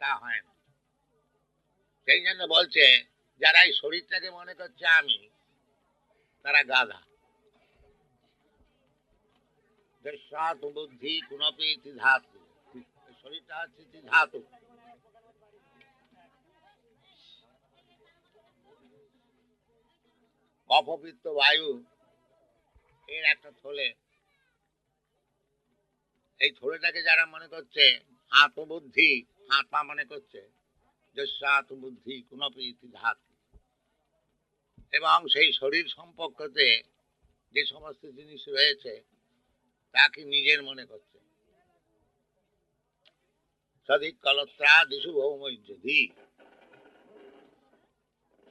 তা হয় না। সেই জন্য বলছে যারা এই শরীরটাকে মনে করছে আমি, তারা গাধা। বুদ্ধি ধাতু শরীরটা হচ্ছে ধাতু অপবিত্ত বায়ু, এর একটা থলে। এই থলেটাকে যারা মনে করছে, আত্মবুদ্ধি আত্মা মনে করছে যে আত্মবুদ্ধি কুণপি ইতি ধাতু। এবং সেই শরীর সম্পর্কতে যে সমস্ত জিনিস রয়েছে, তাকে নিজের মনে করছে। সদিক কলত্রা দিশু ভৌমৈর্যধি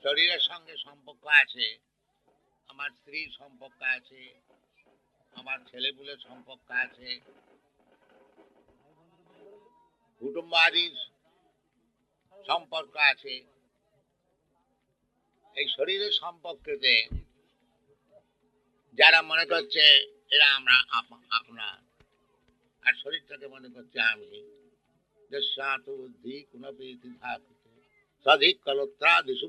শরীরের সঙ্গে সম্পর্ক আছে, আমার স্ত্রীর সম্পর্ক আছে, আমার ছেলেপুলের সম্পর্ক আছে কুটুম্বাদির সম্পর্ক আছে। এই শরীরের সম্পর্কেতে যারা মনে করছে, এরা আমরা আপ- আপনার। আর শরীরটাকে মনে করছে আমি। সধিক দিশু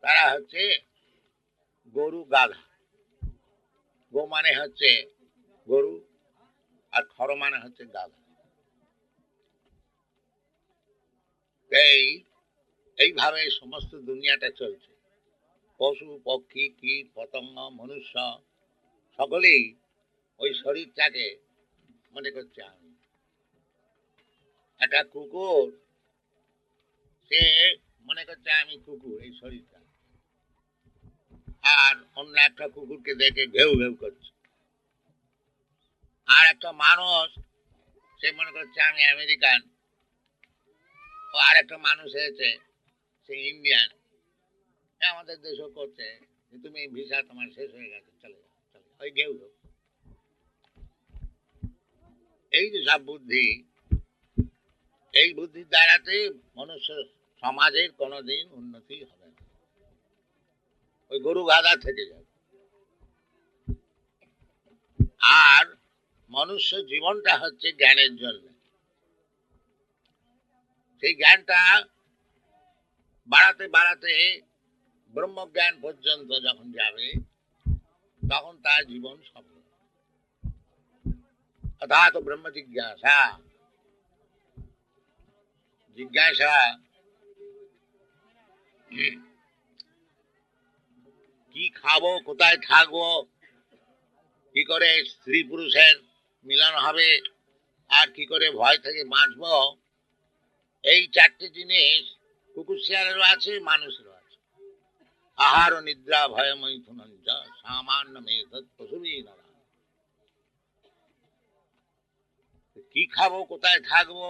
তারা হচ্ছে গরু গাধা। গো মানে হচ্ছে গরু আর খর মানে হচ্ছে গাধা। এই, এইভাবে সমস্ত দুনিয়াটা চলছে। পশু, পক্ষী, কীট, পতঙ্গ, মনুষ্য, সকলেই ওই শরীরটাকে মনে করছে আমি। একটা কুকুর, সে মনে করছে আমি কুকুর এই শরীরটা। আর অন্য একটা কুকুরকে দেখে ঘেউ ঘেউ করছে। আর একটা মানুষ, সে মনে করছে আমি আমেরিকান। ও আর একটা মানুষ হয়েছে, সে ইন্ডিয়ান। আমাদের দেশও করছে তুমি ভিসা তোমার শেষ হয়ে গেছে, চলে যাও, চলে। ওই ঘেউ এই যে সব বুদ্ধি, এই বুদ্ধির দ্বারাতে মনুষ্য সমাজের কোনোদিন উন্নতি হবে না। ওই গরু গাদা থেকে যাবে। আর মনুষ্য জীবনটা হচ্ছে জ্ঞানের জন্য। সেই জ্ঞানটা বাড়াতে বাড়াতে ব্রহ্মজ্ঞান পর্যন্ত যখন যাবে, তখন তার জীবন সফল অর্থাৎ ব্রহ্ম জিজ্ঞাসা। জিজ্ঞাসা, কি খাব? কোথায় থাকব? কি করে স্ত্রী পুরুষের মিলন হবে। আর কি করে ভয় থেকে বাঁচবো? এই চারটি জিনিস কুকুর শিয়ালেরও আছে, মানুষেরও আছে। আহার ও নিদ্রা, ভয় মৈথুন সামান্য মেধ পশুরই নারা কি খাব, কোথায় থাকব,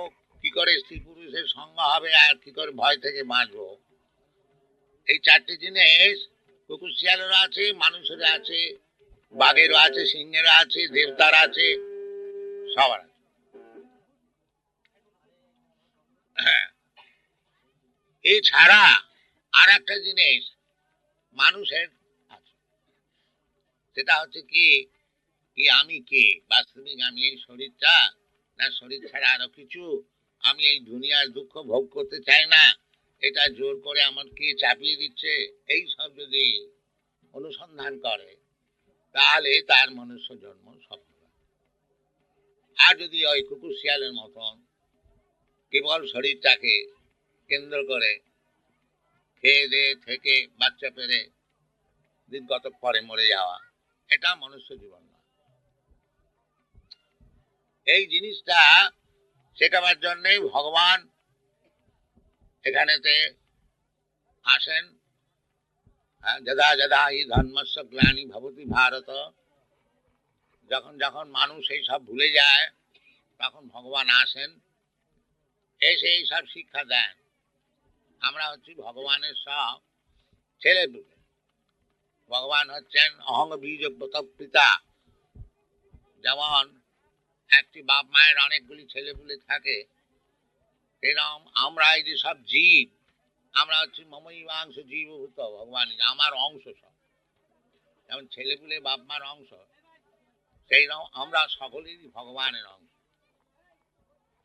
কি করে স্ত্রী পুরুষের সঙ্গ হবে, আর কি করে ভয় থেকে বাঁচবো? এই চারটি জিনিস কুকুর শিয়ালেরও আছে, মানুষেরও আছে, বাঘেরও আছে, সিংহেরও আছে, দেবতার আছে। সবার হ্যাঁ। এছাড়া আর একটা জিনিস মানুষের সেটা হচ্ছে কি কি আমি কে? বাস্তবিক আমি এই শরীরটা? না, শরীর ছাড়া আরও কিছু? আমি এই দুনিয়ার দুঃখ ভোগ করতে চাই না? এটা জোর করে আমাকে চাপিয়ে দিচ্ছে? এই সব যদি অনুসন্ধান করে, তাহলে তার মনুষ্য জন্ম হয়। আর যদি ওই কুকুর শিয়ালের মতন কেবল শরীরটাকে কেন্দ্র করে খেয়ে দিয়ে থেকে বাচ্চা পেরে দিনগত পরে মরে যাওয়া এটা মনুষ্য জীবন না এই জিনিসটা শেখাবার জন্যই ভগবান এখানেতে আসেন। হ্যাঁ, যদা যদা হি ধর্মস্ব গ্লানি ভবতি ভারত। যখন যখন মানুষ এই সব ভুলে যায়, তখন ভগবান আসেন, এসে এই সব শিক্ষা দেন। আমরা হচ্ছি ভগবানের সব ছেলে পুলে ভগবান হচ্ছেন অহং বীজ পিতা। যেমন একটি বাপ মায়ের অনেকগুলি ছেলেপুলে থাকে এরকম আমরা এই যে সব জীব, আমরা হচ্ছি মমই অংশ জীবভূত, ভগবান আমার অংশ সব। যেমন ছেলেপুলে বাপ মার অংশ সেই আমরা সকলেরই ভগবানের অংশ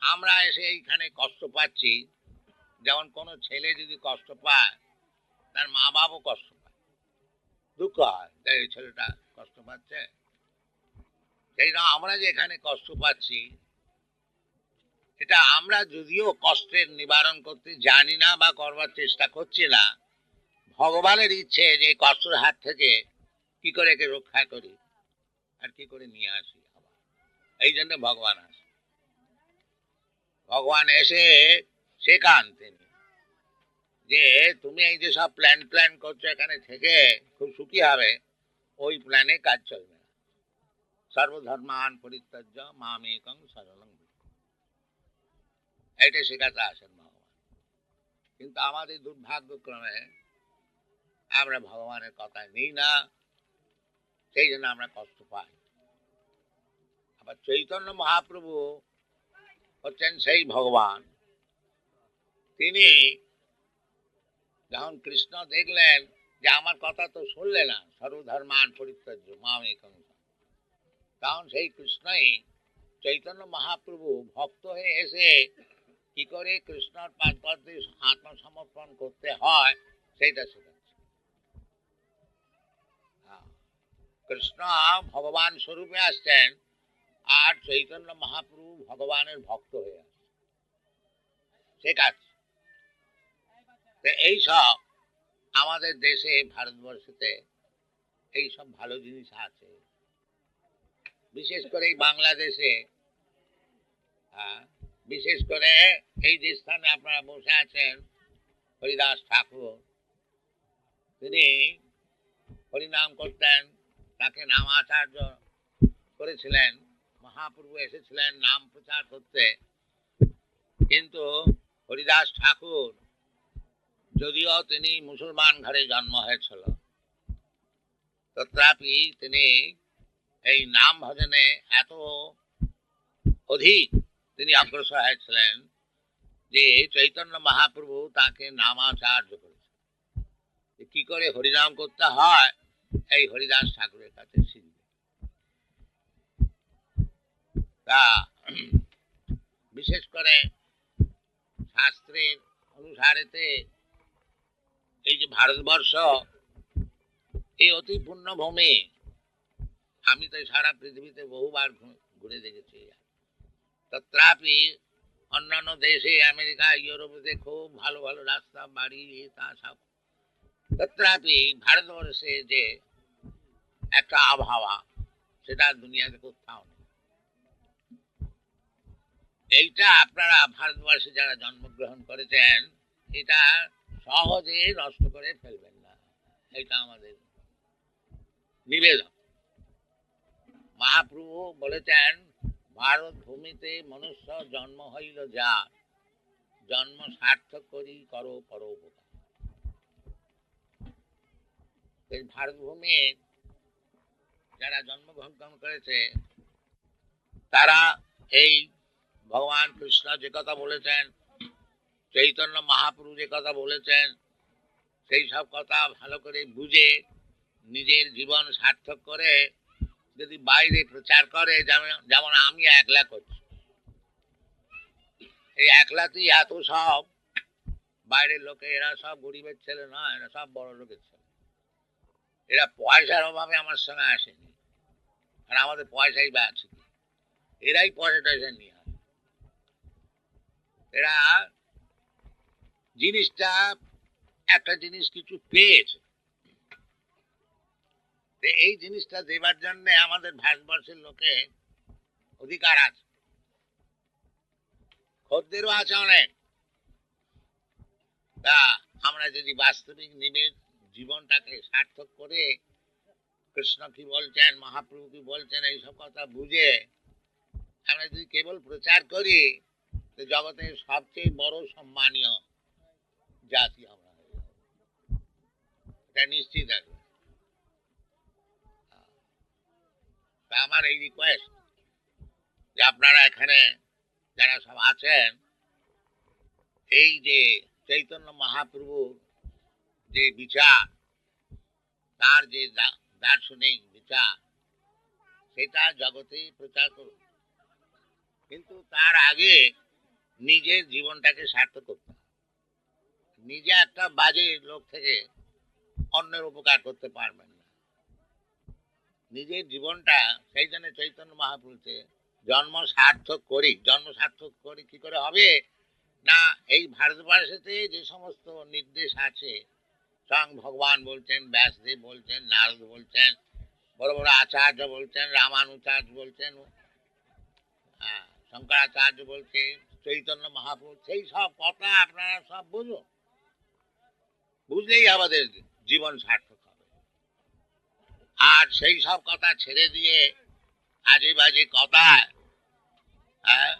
আমরা এসে এইখানে কষ্ট পাচ্ছি। যেমন কোনো ছেলে যদি কষ্ট পায়, তার মা বাবাও কষ্ট পায়। দুঃখ হয় এই ছেলেটা কষ্ট পাচ্ছে। সেই রকম আমরা যে এখানে কষ্ট পাচ্ছি, এটা আমরা যদিও কষ্টের নিবারণ করতে জানি না বা করবার চেষ্টা করছি না, ভগবানের ইচ্ছে যে কষ্টের হাত থেকে কি করে একে রক্ষা করি। আর কি করে নিয়ে আসি আবার? এই জন্য ভগবান আসে। ভগবান এসে শেখান তিনি যে তুমি এই যে সব প্ল্যান প্ল্যান করছ এখানে থেকে খুব সুখী হবে, ওই প্ল্যানে কাজ চলবে না। সর্বধর্মান পরিত্যাজ্য মামেকং সরলং। এইটা শেখাতে আসেন ভগবান। কিন্তু আমাদের দুর্ভাগ্যক্রমে আমরা ভগবানের কথা নিই না। সেই জন্য আমরা কষ্ট পাই। আবার চৈতন্য মহাপ্রভু হচ্ছেন সেই ভগবান। তিনি যখন কৃষ্ণ দেখলেন যে আমার কথা তো শুনলে না, সর্বধর্মান পরিত্যাজ্য, মামে তখন সেই কৃষ্ণই চৈতন্য মহাপ্রভু ভক্ত হয়ে এসে কি করে কৃষ্ণর পাঁচ পদে আত্মসমর্পণ করতে হয়, সেইটা শেখাচ্ছে হ্যাঁ। কৃষ্ণ ভগবান স্বরূপে আসছেন আর চৈতন্য মহাপ্রভু ভগবানের ভক্ত হয়ে আসছে শেখাচ্ছে তো এইসব আমাদের দেশে ভারতবর্ষেতে এইসব ভালো জিনিস আছে। বিশেষ করে এই বাংলাদেশে হ্যাঁ, বিশেষ করে এই যে স্থানে আপনারা বসে আছেন হরিদাস ঠাকুর তিনি হরিনাম করতেন। তাকে নামাচার্য করেছিলেন, মহাপ্রভু এসেছিলেন নাম প্রচার করতে। কিন্তু হরিদাস ঠাকুর, যদিও তিনি মুসলমান ঘরে জন্ম হয়েছিল, তথাপি তিনি এই নাম ভজনে এত অধিক তিনি অগ্রসর হয়েছিলেন যে চৈতন্য মহাপ্রভু তাকে নামাচার্য করেছেন। কি করে হরিনাম করতে হয় এই হরিদাস ঠাকুরের কাছে শিখবে তা, বিশেষ করে শাস্ত্রের অনুসারেতে এই যে ভারতবর্ষ, এই অতি পুণ্যভূমি আমি তো সারা পৃথিবীতে বহুবার ঘুরে দেখেছি। তত্রাপি অন্যান্য দেশে, আমেরিকা ইউরোপেতে খুব ভালো ভালো রাস্তা, বাড়ি, তা সব তত্রাপি ভারতবর্ষে যে একটা আবহাওয়া, সেটা দুনিয়াতে কোথাও নেই এইটা আপনারা ভারতবর্ষে যারা জন্মগ্রহণ করেছেন, এটা সহজে নষ্ট করে ফেলবেন না। এটা আমাদের নিবেদন। মহাপ্রভু বলেছেন, ভারত ভূমিতে মনুষ্য জন্ম হইল যা জন্ম সার্থক করি করো পরোপকার। এই ভারত ভূমির যারা জন্মগ্রহণ করেছে, তারা এই ভগবান কৃষ্ণ যে কথা বলেছেন, চৈতন্য মহাপ্রভু যে কথা বলেছেন, সেই সব কথা ভালো করে বুঝে নিজের জীবন সার্থক করে যদি বাইরে প্রচার করে, যেমন আমি একলা করছি। এই একলাতেই এত সব বাইরের লোকে এরা সব গরিবের ছেলে না এরা সব বড় লোকের ছেলে। এরা পয়সার অভাবে আমার সঙ্গে আসেনি। আর আমাদের পয়সাই বা আছে এরাই পয়সা টয়সা নিয়ে এরা জিনিসটা, একটা জিনিস কিছু পেয়েছে। এই জিনিসটা দেবার জন্য আমাদের ভারতবর্ষের লোকে অধিকার আছে। খদ্দেরও আছে অনেক। তা আমরা যদি বাস্তবিক নিবেদ জীবনটাকে সার্থক করে কৃষ্ণ কি বলছেন মহাপ্রভু কি বলছেন এইসব কথা বুঝে আমরা যদি কেবল প্রচার করি, তো জগতের সবচেয়ে বড় সম্মানীয় জাতি আমরা এটা নিশ্চিত আছে। আমার এই রিকোয়েস্ট যে আপনারা এখানে যারা সব আছেন, এই যে চৈতন্য মহাপ্রভুর যে বিচার, তার যে দার্শনিক বিচার, সেটা জগতে প্রচার করুন। কিন্তু তার আগে নিজের জীবনটাকে সার্থক করতে। নিজে একটা বাজে লোক থেকে অন্যের উপকার করতে পারবেন না। নিজের জীবনটা, সেই জন্য চৈতন্য মহাপুরুষে জন্ম সার্থক করি, জন্ম সার্থক করি কি করে হবে? না, এই ভারতবর্ষেতে যে সমস্ত নির্দেশ আছে স্বয়ং ভগবান বলছেন ব্যাসদেব বলছেন নারদ বলছেন বড় বড় আচার্য বলছেন রামানুচার্য বলছেন আহ, শঙ্করাচার্য বলছে চৈতন্য মহাপুরুষ সেই সব কথা আপনারা সব বুঝুন। বুঝলেই আমাদের জীবন সার্থক হবে। আর সেই সব কথা ছেড়ে দিয়ে আজে বাজে কথা হ্যাঁ,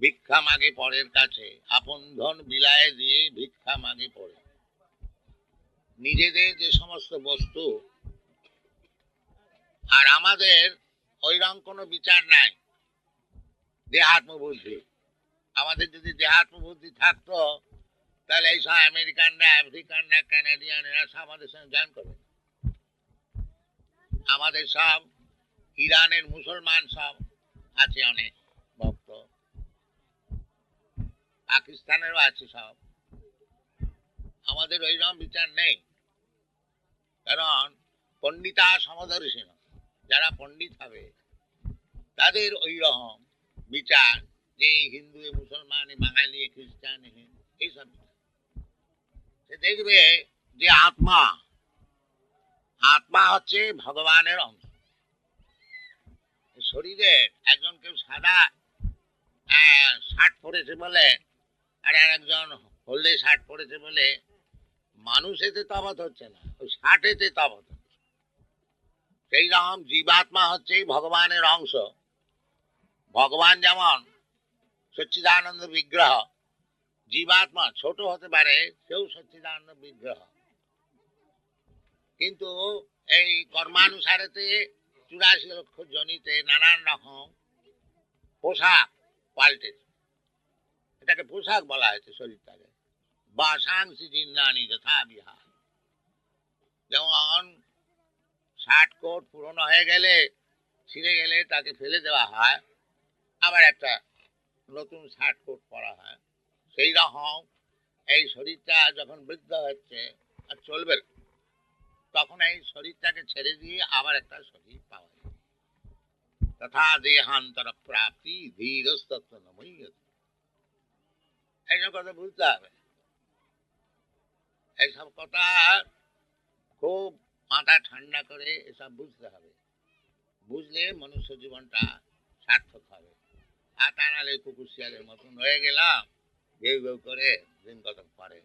ভিক্ষা মাগে পরের কাছে আপন ধন বিলায় দিয়ে ভিক্ষা মাগে পড়ে নিজেদের যে সমস্ত বস্তু, আর আমাদের ওইরকম কোনো বিচার নাই। দেহাত্ম বুদ্ধি আমাদের যদি দেহাত্ম বুদ্ধি থাকতো, তাহলে এই সব আমেরিকানরা, আফ্রিকানরা কানাডিয়ান এরা সব আমাদের সঙ্গে জয়েন করবে। আমাদের সব ইরানের মুসলমান সব আছে অনেক ভক্ত। পাকিস্তানেরও আছে সব। আমাদের ওইরকম বিচার নেই। কারণ পণ্ডিতা সমদর্শী যারা পণ্ডিত হবে, তাদের ওই রকম বিচার যে হিন্দু, মুসলমান, বাঙালি, খ্রিস্টান এইসব। সে দেখবে যে আত্মা আত্মা হচ্ছে ভগবানের অংশ। শরীরে একজন কেউ সাদা শার্ট পরেছে বলে, আর একজন হলদে শার্ট পরেছে বলে মানুষ এতে তফাৎ হচ্ছে না, ওই শার্টেতে তফাৎ হচ্ছে। সেই রকম জীবাত্মা হচ্ছে ভগবানের অংশ। ভগবান যেমন সচ্চিদানন্দ বিগ্রহ, জীবাত্মা ছোট হতে পারে, সেও সচ্চিদানন্দ বিগ্রহ। কিন্তু এই কর্মানুসারেতে চুরাশি লক্ষ জনিতে নানান রকম পোশাক পাল্টেছে। এটাকে পোশাক বলা হয়েছে শরীরটাকে। বাসাংসি জিন্নানি যথা বিহার। যেমন শার্ট কোট পুরনো হয়ে গেলে, ছিঁড়ে গেলে তাকে ফেলে দেওয়া হয়, আবার একটা নতুন শার্ট কোট পরা হয়। সেই রকম এই শরীরটা যখন বৃদ্ধ হচ্ছে আর চলবে, তখন এই শরীরটাকে ছেড়ে দিয়ে আবার একটা শরীর পাওয়া যায়। তথা দেহান্তর প্রাপ্তি ধীরস্তত্ব নময়ত এইসব কথা বুঝতে হবে। এইসব কথা খুব মাথা ঠান্ডা করে এসব বুঝতে হবে। বুঝলে মনুষ্য জীবনটা সার্থক হবে। আর তা নাহলে কুকুর, শিয়ালের মতন হয়ে গেলাম, ঘেউ ঘেউ করে দিন কত পরে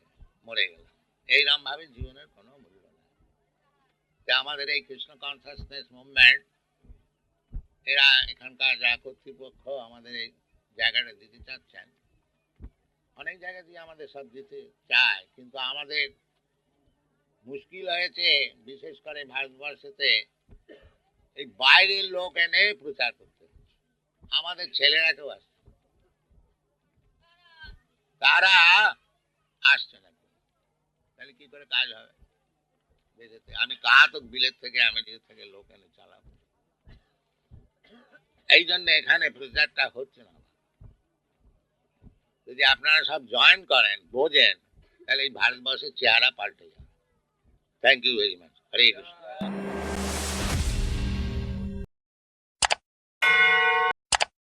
মরে গেলাম। এইরকম ভাবে জীবনের কোনো মূল্য নেই তা আমাদের এই কৃষ্ণ কনসাসনেস মুভমেন্ট এরা এখানকার যা কর্তৃপক্ষ আমাদের এই জায়গাটা দিতে চাচ্ছেন অনেক জায়গা দিয়ে আমাদের সব দিতে চায়, কিন্তু আমাদের মুশকিল হয়েছে, বিশেষ করে ভারতবর্ষেতে এই বাইরের লোক এনে প্রচার করতে আমাদের ছেলেরা কেউ আসছে তারা আসছে না তাহলে কি করে কাজ হবে? দেশেতে আমি কাহাতক বিলের থেকে আমেরিকা থেকে লোক এনে চালাবো। এই জন্য এখানে প্রচারটা হচ্ছে না। যদি আপনারা সব জয়েন করেন, বোঝেন, তাহলে এই ভারতবর্ষের চেহারা পাল্টে যাবে। Thank you very much Hare Krishna